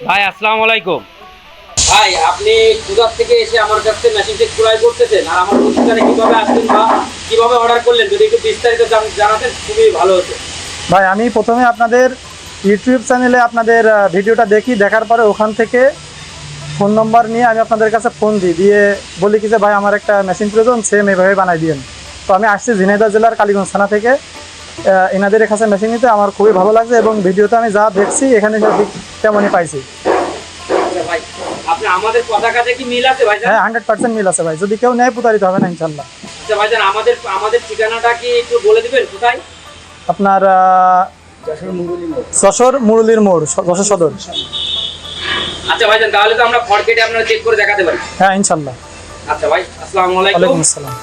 ভাই আসসালামু আলাইকুম। ভাই আপনি সুদার থেকে এসে আমার কাছ থেকে মেশিনটি ক্রয় করতেছেন? আর আমার প্রতিষ্ঠানে কীভাবে আসবেন বা কীভাবে অর্ডার করলেন? যদি একটু বিস্তারিত জান- জানাতেন খুবই ভালো হতো। ভাই আমি প্রথমে আপনাদের ইউটিউব চ্যানেলে আপনাদের ভিডিওটা দেখি দেখার পরে ওখান থেকে ফোন নম্বর নিয়ে আমি আপনাদের কাছে ফোন দিই। দিয়ে বলি কি যে ভাই আমার একটা মেশিন প্রয়োজন সেম এভাবে বানাই দিন তো আমি আসছি ঝিনাইদহ জেলার কালীগঞ্জ থানা থেকে। এনাদের কাছে মেশিন নিতে আমার খুবই ভালো লাগছে এবং ভিডিওতে আমি যা দেখছি এখানে যা ঠিক তেমনই পাইছি। আচ্ছা ভাই আপনি আমাদের পতাকাতে কি মিল আছে ভাই হ্যাঁ হান্ড্রেড পার্সেন্ট মিল আছে ভাই। যদি কেউ নেয় প্রতারিত হবে না ইনশাল্লাহ আচ্ছা ভাইজান আমাদের আমাদের ঠিকানাটা কি একটু বলে দিবেন? কোথায়? আপনার আহ, যশোর মুরলির মোড় যশোর সদর। আচ্ছা ভাইজান তাহলে তো আমরা ফরকেটে আপনারা চেক করে দেখাতে পারি। হ্যাঁ ইনশাল্লাহ আচ্ছা ভাই আসসালামু আলাইকুম। ওয়ালাইকুম আসসালাম।